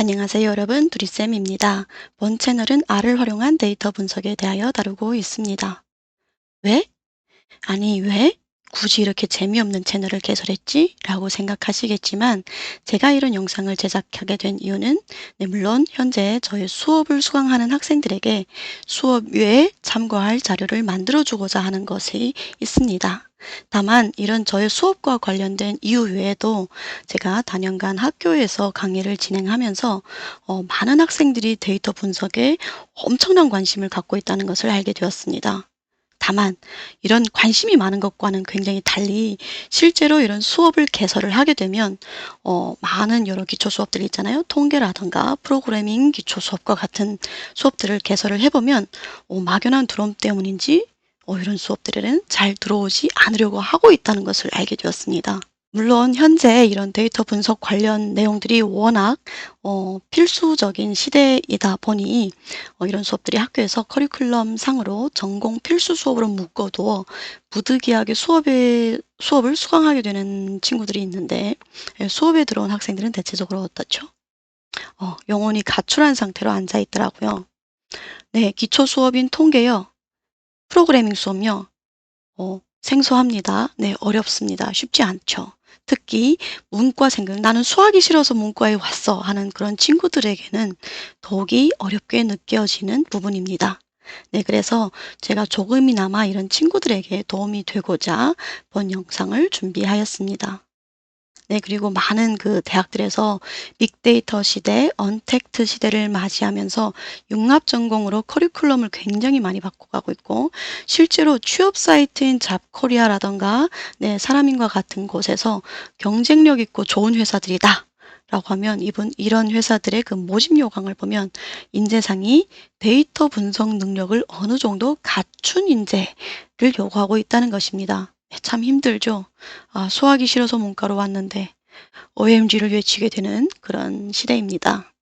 안녕하세요 여러분 두리쌤입니다. 본 채널은 R을 활용한 데이터 분석에 대하여 다루고 있습니다. 왜? 아니 왜? 굳이 이렇게 재미없는 채널을 개설했지? 라고 생각하시겠지만 제가 이런 영상을 제작하게 된 이유는 네, 물론 현재 저희 수업을 수강하는 학생들에게 수업 외에 참고할 자료를 만들어주고자 하는 것이 있습니다. 다만 이런 저의 수업과 관련된 이유 외에도 제가 단연간 학교에서 강의를 진행하면서 어, 많은 학생들이 데이터 분석에 엄청난 관심을 갖고 있다는 것을 알게 되었습니다. 다만 이런 관심이 많은 것과는 굉장히 달리 실제로 이런 수업을 개설을 하게 되면 어, 많은 여러 기초 수업들이 있잖아요. 통계라든가 프로그래밍 기초 수업과 같은 수업들을 개설을 해보면 어, 막연한 두려움 때문인지 어, 이런 수업들에는 잘 들어오지 않으려고 하고 있다는 것을 알게 되었습니다. 물론 현재 이런 데이터 분석 관련 내용들이 워낙 어, 필수적인 시대이다 보니 어, 이런 수업들이 학교에서 커리큘럼 상으로 전공 필수 수업으로 묶어두어 부득이하게 수업에 수업을 수강하게 되는 친구들이 있는데 예, 수업에 들어온 학생들은 대체적으로 어떻죠? 어, 영혼이 가출한 상태로 앉아 있더라고요. 네, 기초 수업인 통계요. 프로그래밍 수업요. 어, 생소합니다. 네, 어렵습니다. 쉽지 않죠. 특히 문과 생각, 나는 수학이 싫어서 문과에 왔어 하는 그런 친구들에게는 더욱이 어렵게 느껴지는 부분입니다. 네, 그래서 제가 조금이나마 이런 친구들에게 도움이 되고자 본 영상을 준비하였습니다. 네, 그리고 많은 그 대학들에서 빅데이터 시대, 언택트 시대를 맞이하면서 융합 전공으로 커리큘럼을 굉장히 많이 바꿔가고 있고 실제로 취업 사이트인 잡코리아라던가 네, 사람인과 같은 곳에서 경쟁력 있고 좋은 회사들이다. 라고 하면 이분 이런 회사들의 그 모집 요강을 보면 인재상이 데이터 분석 능력을 어느 정도 갖춘 인재를 요구하고 있다는 것입니다. 네, 참 힘들죠. 아, 수학이 싫어서 문과로 왔는데 OMG를 외치게 되는 그런 시대입니다.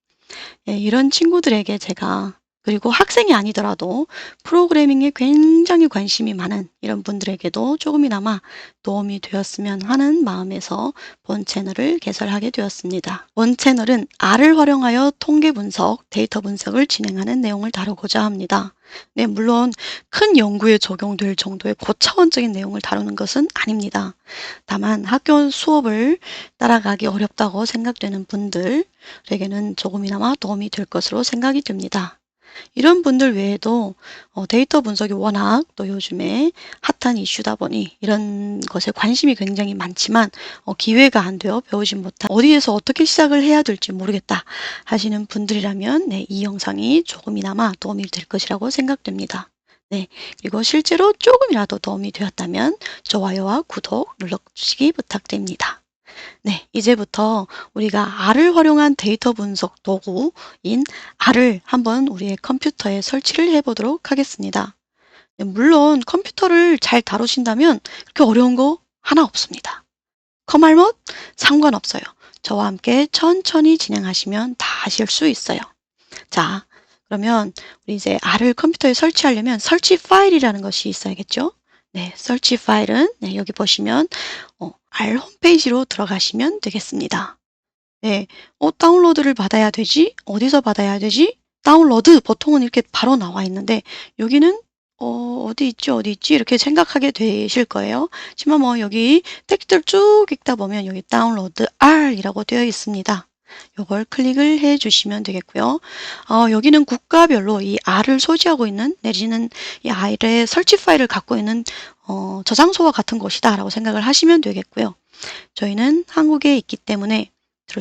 예, 이런 친구들에게 제가 그리고 학생이 아니더라도 프로그래밍에 굉장히 관심이 많은 이런 분들에게도 조금이나마 도움이 되었으면 하는 마음에서 본 채널을 개설하게 되었습니다. 본 채널은 R을 활용하여 통계 분석, 데이터 분석을 진행하는 내용을 다루고자 합니다. 네, 물론 큰 연구에 적용될 정도의 고차원적인 내용을 다루는 것은 아닙니다. 다만 학교 수업을 따라가기 어렵다고 생각되는 분들에게는 조금이나마 도움이 될 것으로 생각이 됩니다. 이런 분들 외에도 어, 데이터 분석이 워낙 또 요즘에 핫한 이슈다 보니 이런 것에 관심이 굉장히 많지만 어, 기회가 안 되어 배우지 못한 어디에서 어떻게 시작을 해야 될지 모르겠다 하시는 분들이라면 네, 이 영상이 조금이나마 도움이 될 것이라고 생각됩니다. 네, 그리고 실제로 조금이라도 도움이 되었다면 좋아요와 구독 눌러주시기 부탁드립니다. 네, 이제부터 우리가 R을 활용한 데이터 분석 도구인 R을 한번 우리의 컴퓨터에 설치를 해보도록 하겠습니다. 네, 물론 컴퓨터를 잘 다루신다면 그렇게 어려운 거 하나 없습니다. 커말못 상관없어요. 저와 함께 천천히 진행하시면 다 하실 수 있어요. 자, 그러면 우리 이제 R을 컴퓨터에 설치하려면 설치 파일이라는 것이 있어야겠죠? 네, 설치 파일은 네, 여기 보시면 어, R 홈페이지로 들어가시면 되겠습니다. 네, 어, 다운로드를 받아야 되지? 어디서 받아야 되지? 다운로드 보통은 이렇게 바로 나와 있는데 여기는 어, 어디 있지 어디 있지 이렇게 생각하게 되실 거예요. 하지만 뭐 여기 텍스트를 쭉 읽다 보면 여기 다운로드 R이라고 되어 있습니다. 요걸 클릭을 해 주시면 되겠고요. 어, 여기는 국가별로 이 R을 소지하고 있는 내지는 이 R의 설치 파일을 갖고 있는 어, 저장소와 같은 곳이다 라고 생각을 하시면 되겠고요. 저희는 한국에 있기 때문에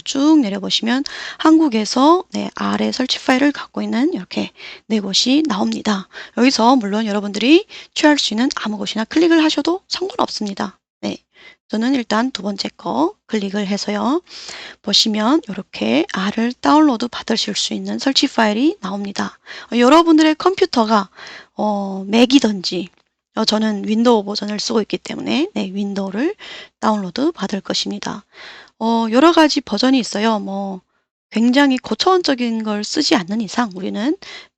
쭉 내려보시면 한국에서 네, R의 설치 파일을 갖고 있는 이렇게 네 곳이 나옵니다. 여기서 물론 여러분들이 취할 수 있는 아무 곳이나 클릭을 하셔도 상관없습니다. 네, 저는 일단 두 번째 거 클릭을 해서요. 보시면 이렇게 R을 다운로드 받으실 수 있는 설치 파일이 나옵니다. 어, 여러분들의 컴퓨터가 어, 맥이든지 어, 저는 윈도우 버전을 쓰고 있기 때문에 네, 윈도우를 다운로드 받을 것입니다. 어, 여러 가지 버전이 있어요. 뭐 굉장히 고차원적인 걸 쓰지 않는 이상 우리는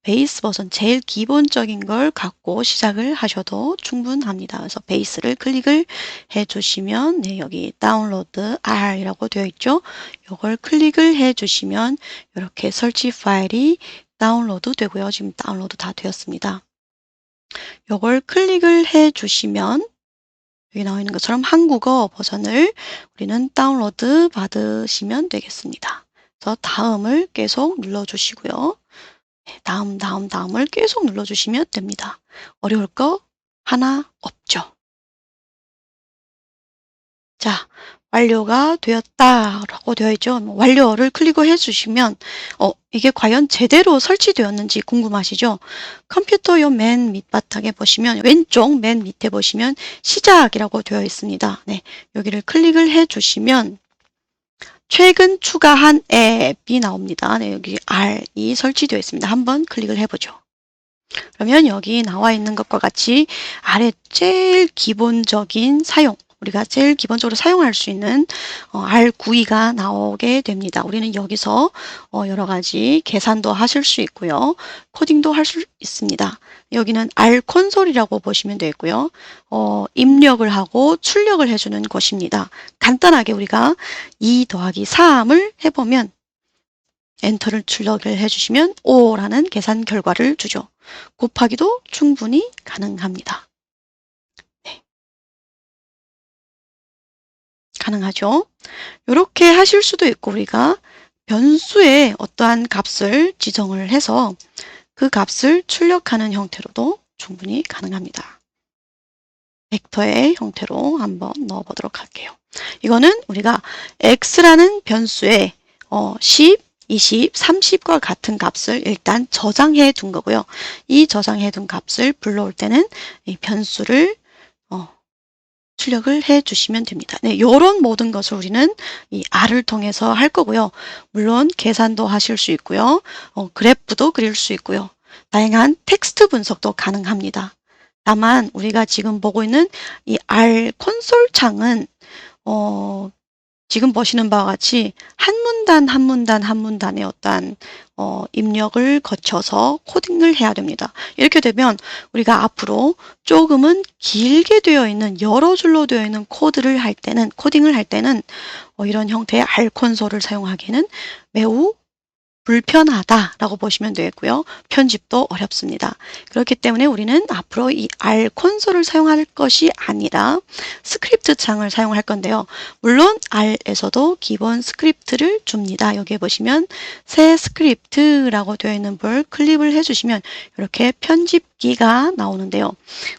베이스 버전 제일 기본적인 걸 갖고 시작을 하셔도 충분합니다. 그래서 베이스를 클릭을 해 주시면 네, 여기 다운로드 R이라고 되어 있죠. 이걸 클릭을 해 주시면 이렇게 설치 파일이 다운로드 되고요. 지금 다운로드 다 되었습니다. 이걸 클릭을 해 주시면 여기 나와 있는 것처럼 한국어 버전을 우리는 다운로드 받으시면 되겠습니다. 그래서 다음을 계속 눌러 주시고요. 네, 다음, 다음, 다음을 계속 눌러주시면 됩니다. 어려울 거 하나 없죠. 자, 완료가 되었다라고 되어 있죠. 뭐 완료를 클릭을 해주시면 어, 이게 과연 제대로 설치되었는지 궁금하시죠? 컴퓨터 요 맨 밑바닥에 보시면 왼쪽 맨 밑에 보시면 시작이라고 되어 있습니다. 네, 여기를 클릭을 해주시면 최근 추가한 앱이 나옵니다. 네, 여기 R이 설치되어 있습니다. 한번 클릭을 해보죠. 그러면 여기 나와 있는 것과 같이 아래 제일 기본적인 사용, 우리가 제일 기본적으로 사용할 수 있는 어, R9가 나오게 됩니다. 우리는 여기서 어, 여러 가지 계산도 하실 수 있고요. 코딩도 할 수 있습니다. 여기는 R 콘솔이라고 보시면 되고요. 어, 입력을 하고 출력을 해주는 곳입니다. 간단하게 우리가 2 더하기 3을 해보면 엔터를 출력을 해주시면 5라는 계산 결과를 주죠. 곱하기도 충분히 가능합니다. 가능하죠. 이렇게 하실 수도 있고 우리가 변수에 어떠한 값을 지정을 해서 그 값을 출력하는 형태로도 충분히 가능합니다. 벡터의 형태로 한번 넣어보도록 할게요. 이거는 우리가 x라는 변수에 어, 10, 20, 30과 같은 값을 일단 저장해 둔 거고요. 이 저장해 둔 값을 불러올 때는 이 변수를 어, 출력을 해 주시면 됩니다. 네, 이런 모든 것을 우리는 이 R을 통해서 할 거고요. 물론 계산도 하실 수 있고요. 어, 그래프도 그릴 수 있고요. 다양한 텍스트 분석도 가능합니다. 다만 우리가 지금 보고 있는 이 R 콘솔 창은 어, 지금 보시는 바와 같이 한 문단 한 문단 한 문단의 어떤 어, 입력을 거쳐서 코딩을 해야 됩니다. 이렇게 되면 우리가 앞으로 조금은 길게 되어 있는 여러 줄로 되어 있는 코드를 할 때는 코딩을 할 때는 어, 이런 형태의 R 콘솔을 사용하기는 매우 불편하다라고 보시면 되겠고요. 편집도 어렵습니다. 그렇기 때문에 우리는 앞으로 이 R 콘솔을 사용할 것이 아니라 스크립트 창을 사용할 건데요. 물론 R에서도 기본 스크립트를 줍니다. 여기에 보시면 새 스크립트라고 되어 있는 걸 클릭을 해주시면 이렇게 편집기가 나오는데요.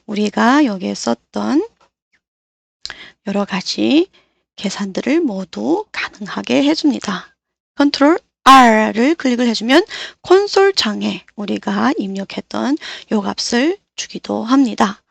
우리가 여기에 썼던 여러 가지 계산들을 모두 가능하게 해줍니다. 컨트롤 R을 클릭을 해주면 콘솔 창에 우리가 입력했던 요 값을 주기도 합니다.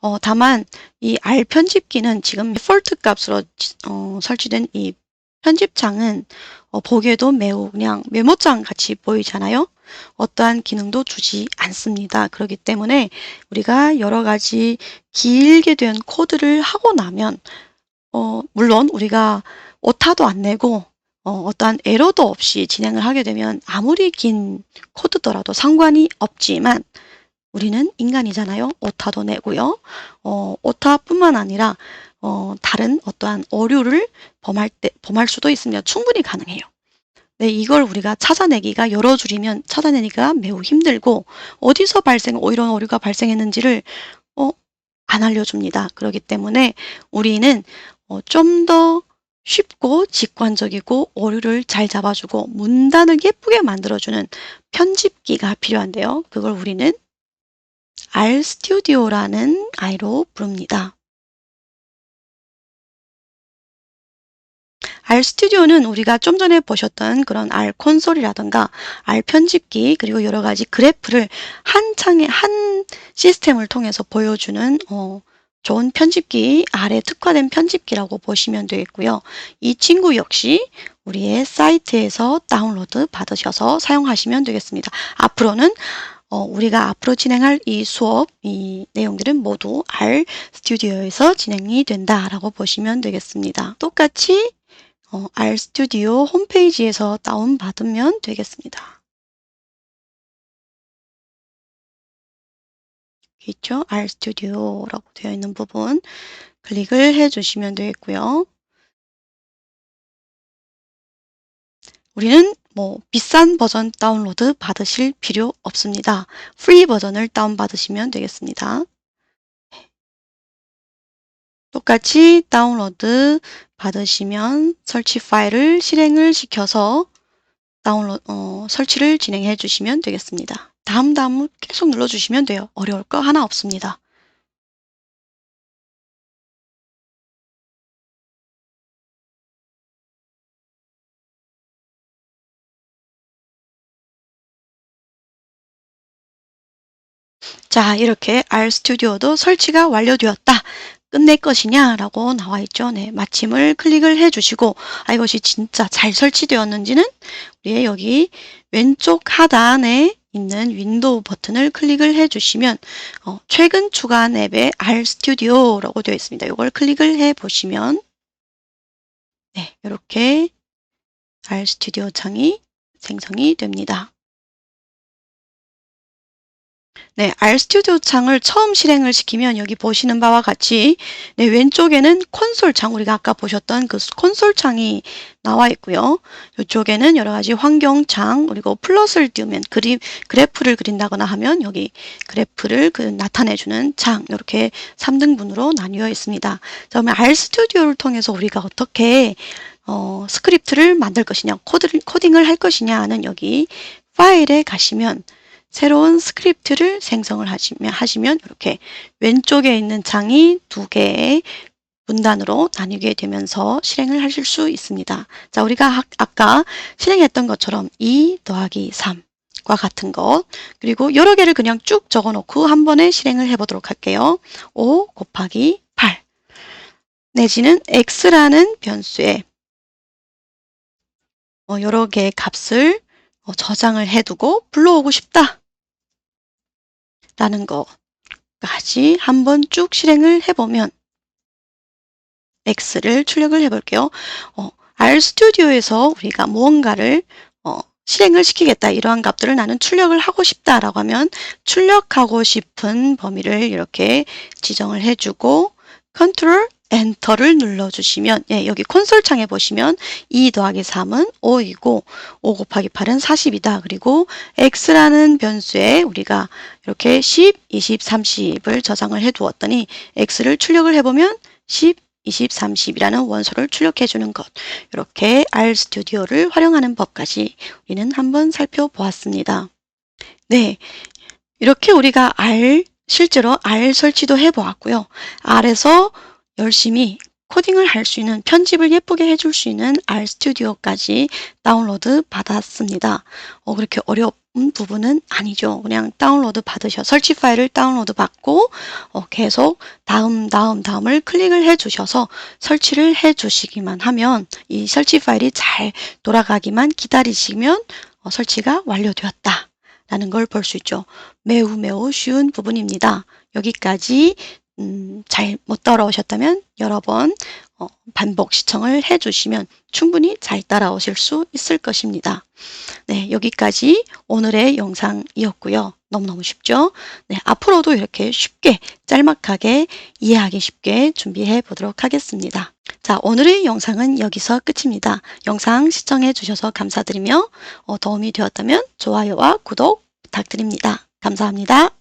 어, 다만 이 R 편집기는 지금 디폴트 값으로 어, 설치된 이 편집창은 어, 보기에도 매우 그냥 메모장 같이 보이잖아요. 어떠한 기능도 주지 않습니다. 그렇기 때문에 우리가 여러 가지 길게 된 코드를 하고 나면 어, 물론 우리가 오타도 안 내고 어, 어떠한 에러도 없이 진행을 하게 되면 아무리 긴 코드더라도 상관이 없지만 우리는 인간이잖아요. 오타도 내고요. 어, 오타뿐만 아니라 어, 다른 어떠한 오류를 범할 때 범할 수도 있습니다. 충분히 가능해요. 네, 이걸 우리가 찾아내기가 여러 줄이면 찾아내기가 매우 힘들고 어디서 발생 이런 오류가 발생했는지를 어, 안 알려줍니다. 그렇기 때문에 우리는 어, 좀더 쉽고 직관적이고 오류를 잘 잡아주고 문단을 예쁘게 만들어주는 편집기가 필요한데요. 그걸 우리는 RStudio라는 아이로 부릅니다. RStudio는 우리가 좀 전에 보셨던 그런 R 콘솔이라든가 R 편집기 그리고 여러 가지 그래프를 한 창에 한 시스템을 통해서 보여주는 어, 좋은 편집기, 아래 특화된 편집기라고 보시면 되겠고요. 이 친구 역시 우리의 사이트에서 다운로드 받으셔서 사용하시면 되겠습니다. 앞으로는 어, 우리가 앞으로 진행할 이 수업, 이 내용들은 모두 R 스튜디오에서 진행이 된다라고 보시면 되겠습니다. 똑같이 어, RStudio 홈페이지에서 다운받으면 되겠습니다. 있죠? RStudio라고 되어 있는 부분 클릭을 해주시면 되겠고요. 우리는 뭐 비싼 버전 다운로드 받으실 필요 없습니다. 프리 버전을 다운받으시면 되겠습니다. 똑같이 다운로드 받으시면 설치 파일을 실행을 시켜서 다운로드 어, 설치를 진행해 주시면 되겠습니다. 다음 다음을 계속 눌러주시면 돼요. 어려울 거 하나 없습니다. 자, 이렇게 RStudio도 설치가 완료되었다. 끝낼 것이냐? 라고 나와 있죠. 네, 마침을 클릭을 해 주시고, 아, 이것이 진짜 잘 설치되었는지는 우리의 여기 왼쪽 하단에 있는 윈도우 버튼을 클릭을 해 주시면, 어, 최근 추가한 앱의 RStudio라고 되어 있습니다. 이걸 클릭을 해 보시면, 네, 이렇게 RStudio 창이 생성이 됩니다. 네, RStudio 창을 처음 실행을 시키면 여기 보시는 바와 같이 네, 왼쪽에는 콘솔 창, 우리가 아까 보셨던 그 콘솔 창이 나와 있고요. 이쪽에는 여러 가지 환경 창, 그리고 플러스를 띄우면 그림, 그래프를 그린다거나 하면 여기 그래프를 그 나타내주는 창, 이렇게 3등분으로 나뉘어 있습니다. 자, 그러면 RStudio를 통해서 우리가 어떻게 어, 스크립트를 만들 것이냐, 코드를, 코딩을 할 것이냐는 여기 파일에 가시면 새로운 스크립트를 생성을 하시면, 하시면 이렇게 왼쪽에 있는 창이 두 개의 분단으로 나뉘게 되면서 실행을 하실 수 있습니다. 자, 우리가 아까 실행했던 것처럼 2 더하기 3 과 같은 것 그리고 여러 개를 그냥 쭉 적어 놓고 한 번에 실행을 해 보도록 할게요. 5 곱하기 8 내지는 x라는 변수에 어, 여러 개의 값을 어, 저장을 해두고 불러오고 싶다. 라는 거까지 한번 쭉 실행을 해보면 X를 출력을 해볼게요. 어, RStudio에서 우리가 무언가를 어, 실행을 시키겠다. 이러한 값들을 나는 출력을 하고 싶다라고 하면 출력하고 싶은 범위를 이렇게 지정을 해주고 컨트롤 엔터를 눌러주시면 예, 여기 콘솔 창에 보시면 2 더하기 3은 5이고 5 곱하기 8은 40이다. 그리고 x라는 변수에 우리가 이렇게 10, 20, 30을 저장을 해 두었더니 x를 출력을 해보면 10, 20, 30이라는 원소를 출력해 주는 것. 이렇게 RStudio를 활용하는 법까지 우리는 한번 살펴보았습니다. 네. 이렇게 우리가 R, 실제로 R 설치도 해 보았고요. R에서 열심히 코딩을 할 수 있는 편집을 예쁘게 해줄 수 있는 RStudio까지 다운로드 받았습니다. 어, 그렇게 어려운 부분은 아니죠. 그냥 다운로드 받으셔 설치 파일을 다운로드 받고 어, 계속 다음 다음 다음을 클릭을 해 주셔서 설치를 해 주시기만 하면 이 설치 파일이 잘 돌아가기만 기다리시면 어, 설치가 완료되었다. 라는 걸 볼 수 있죠. 매우 매우 쉬운 부분입니다. 여기까지 음, 잘 못 따라오셨다면 여러 번 어, 반복 시청을 해주시면 충분히 잘 따라오실 수 있을 것입니다. 네, 여기까지 오늘의 영상이었고요. 너무너무 쉽죠? 네, 앞으로도 이렇게 쉽게 짤막하게 이해하기 쉽게 준비해 보도록 하겠습니다. 자, 오늘의 영상은 여기서 끝입니다. 영상 시청해 주셔서 감사드리며 어, 도움이 되었다면 좋아요와 구독 부탁드립니다. 감사합니다.